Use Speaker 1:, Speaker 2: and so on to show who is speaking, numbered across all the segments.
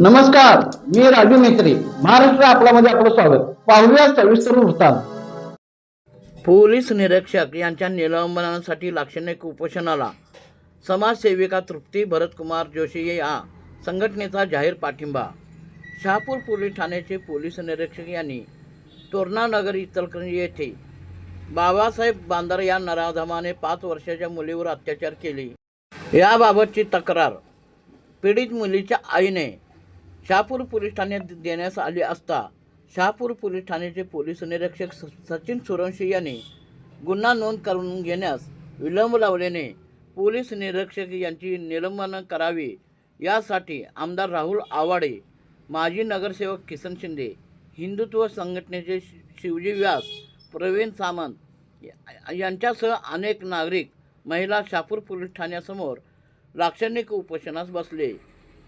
Speaker 1: नमस्कार मी राजू मेत्री महाराष्ट्र आपल्यामध्ये आपलं स्वागत. पाहूया सविस्तर वृत्तांत.
Speaker 2: पोलीस निरीक्षक यांच्या निलंबनासाठी लाक्षणिक उपोषणाला. समाजसेविका तृप्ती भरतकुमार जोशी या संघटनेचा जाहीर पाठिंबा. शहापूर पोलीस ठाण्याचे पोलीस निरीक्षक यांनी तोरणानगर इचलकरंजी येथे बाबासाहेब बांदर या नराधमाने पाच वर्षाच्या मुलीवर अत्याचार केले. याबाबतची तक्रार पीडित मुलीच्या आईने शहापूर पोलीस ठाण्यात देण्यास आले असता शहापूर पोलीस ठाण्याचे पोलीस निरीक्षक स- सचिन सुरवंशी यांनी गुन्हा नोंद करून घेण्यास विलंब लावल्याने पोलीस निरीक्षक यांची निलंबन करावी यासाठी आमदार राहुल आवाडे माजी नगरसेवक किसन शिंदे हिंदुत्व संघटनेचे शि- शिवजी व्यास प्रवीण सामंत या- यांच्यासह अनेक नागरिक महिला शहापूर पोलीस ठाण्यासमोर लाक्षणिक उपोषणास बसले.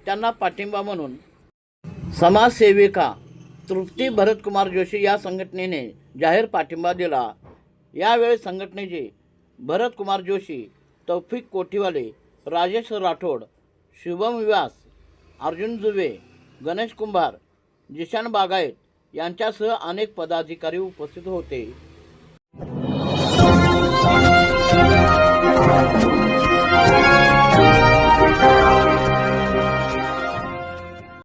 Speaker 2: त्यांना पाठिंबा म्हणून समाजसेविका तृप्ती भरतकुमार जोशी या संघटनेने जाहीर पाठिंबा दिला. यावेळी संघटनेचे भरतकुमार जोशी तौफिक कोठीवाले राजेश राठोड शुभम व्यास अर्जुन जुबे गणेश कुंभार जिशान बागायत यांच्यासह अनेक पदाधिकारी उपस्थित होते.